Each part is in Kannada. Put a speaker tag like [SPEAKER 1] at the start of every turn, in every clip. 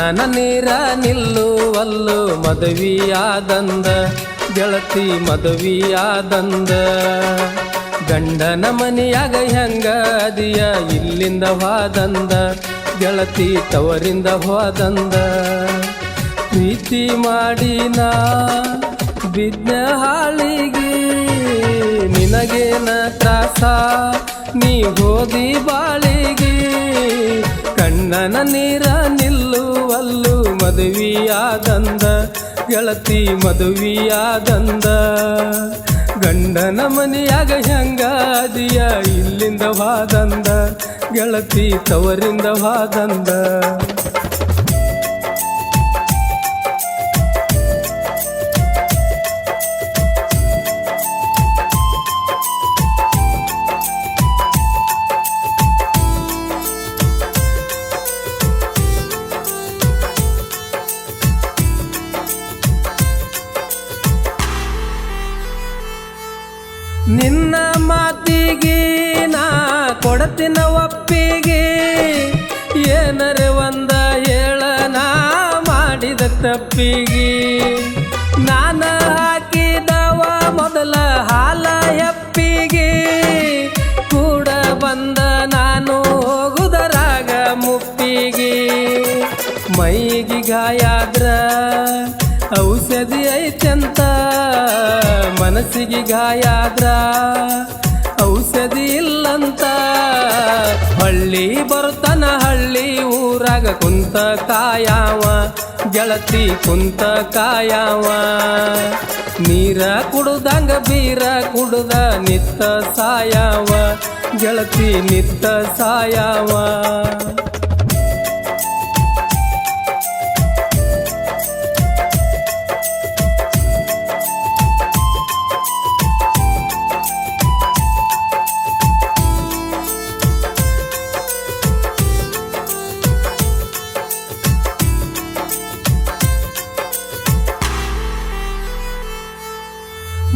[SPEAKER 1] ಕಣ್ಣನ ನೀರ ನಿಲ್ಲುವಲ್ಲು ಮದುವಿಯಾದಂದ, ಗೆಳತಿ ಮದುವಿಯಾದಂದ. ಗಂಡನ ಮನೆಯಾಗ ಹೆಂಗ ಅದಿಯ, ಇಲ್ಲಿಂದ ಹೋದಂದ, ಗೆಳತಿ ತವರಿಂದ ಹೋದಂದ. ಪ್ರೀತಿ ಮಾಡಿನ ಬಿದ್ದ ಹಾಳಿಗೆ ನಿನಗೇನ ತ್ರಾಸ? ನೀ ಹೋದಿ ಬಾಳಿಗೆ ಕಣ್ಣನ ನೀರ ಮದುವಿಯಾದಂದ ಗೆಳತಿ ಮದುವಿಯಾದಂದ. ಗಂಡನ ಮನೆಯಾಗ ಹೆಂಗಾದಿಯ ಇಲ್ಲಿಂದ ವಾದಂದ ಗೆಳತಿ ತವರಿಂದ ವಾದಂದ. ನಿನ್ನ ಮಾತಿಗೆ ನಾ ಕೊಡತಿನ ಒಪ್ಪಿಗೆ. ಏನರೆ ಒಂದ ಹೇಳನ ಮಾಡಿದ ತಪ್ಪಿಗೆ. ನಾನ ಹಾಕಿದವ ಮೊದಲ ಹಾಲ ಎಪ್ಪಿಗೆ. ಕೂಡ ಬಂದ ನಾನು ಹೋಗುದರಾಗ ಮುಪ್ಪಿಗೆ. ಮೈಗೆ ಗಾಯಾದ್ರ ಐತಂತ ಗಾಯ ಆದ್ರ ಔಷಧಿ ಇಲ್ಲಂತ ಹಳ್ಳಿ ಬರುತ್ತನ ಹಳ್ಳಿ ಊರಾಗ ಕುಂತ ಕಾಯಾವ, ಗೆಳತಿ ಕುಂತ ಕಾಯಾವ. ನೀರ ಕುಡುದಂಗ ಬೀರ ಕುಡುದ ನಿತ್ತ ಸಾಯಾವ, ಗೆಳತಿ ನಿತ್ತ ಸಾಯವ.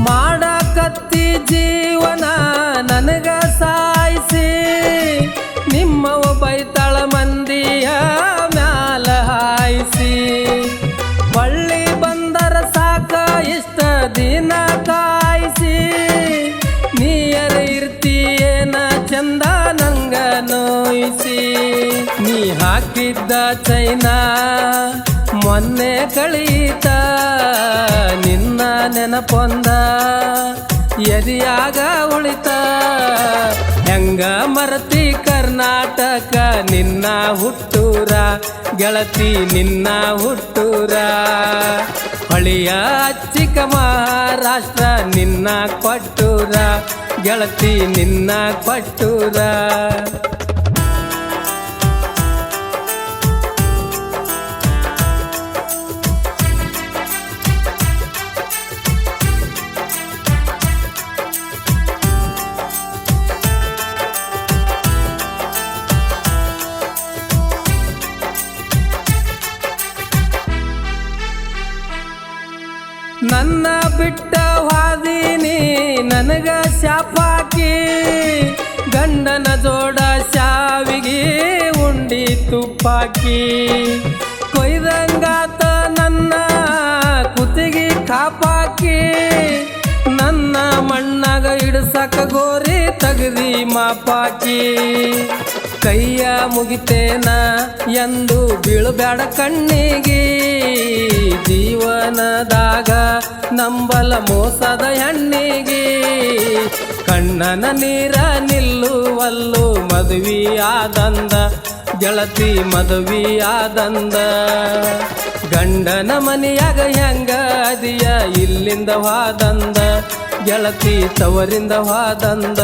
[SPEAKER 1] ಮಾಡಕತ್ತಿ ಜೀವನ ನನಗ ಸಾಯಿಸಿ ನಿಮ್ಮವ ಬೈತಳ ಮಂದಿಯ ಮ್ಯಾಲ ಹಾಯಿಸಿ. ಬಳ್ಳಿ ಬಂದರ ಸಾಕ ಇಷ್ಟ ದಿನ ಕಾಯಿಸಿ, ನೀಯರ ಇರ್ತೀಯೇನ ಚಂದ ನಂಗ ನೋಯಿಸಿ. ನೀ ಹಾಕಿದ್ದ ಚೈನಾ, ಮೊನ್ನೆ ಕಳೀತ ನೆನಪೊಂದ ಎದಿಯಾಗ ಉಳಿತ. ಹೆಂಗ ಮರತಿ ಕರ್ನಾಟಕ, ನಿನ್ನ ಹುಟ್ಟೂರ, ಗೆಳತಿ ನಿನ್ನ ಹುಟ್ಟೂರ. ಹೊಳಿಯ ಚಿಕ್ಕ ಮಹಾರಾಷ್ಟ್ರ, ನಿನ್ನ ಕೊಟ್ಟೂರ, ಗೆಳತಿ ನಿನ್ನ ಕೊಟ್ಟೂರ. ನನ್ನ ಬಿಟ್ಟ ವಾದಿನಿ ನನಗ ಶಾಪಾಕಿ ಗಂಡನ ಜೋಡ ಶಾವಿಗೆ ಉಂಡಿ ತುಪ್ಪಾಕಿ ಕೊಯ್ದಂಗಾತ ನನ್ನ ಕುತ್ತಿಗೆ ಕಾಪಾಕಿ ನನ್ನ ಮಣ್ಣಾಗ ಇಡಸಕ ಗೋರಿ ತಗದಿ ಮಾಪಾಕಿ. ಕೈಯ ಮುಗಿತೇನ ಎಂದು ಬೀಳಬೇಡ ಕಣ್ಣಿಗೆ. ಜೀವನದಾಗ ನಂಬಲ ಮೋಸದ ಹೆಣ್ಣಿಗೆ. ಕಣ್ಣನ ನೀರ ನಿಲ್ಲುವಲ್ಲು ಮದುವೆಯಾದಂದ, ಗೆಳತಿ ಮದುವೆಯಾದಂದ. ಗಂಡನ ಮನೆಯಾಗ ಹೆಂಗ ಅದಿಯ, ಇಲ್ಲಿಂದ ವಾದಂದ. ಗೆಳತಿ ತವರಿಂದ ವಾದಂದ.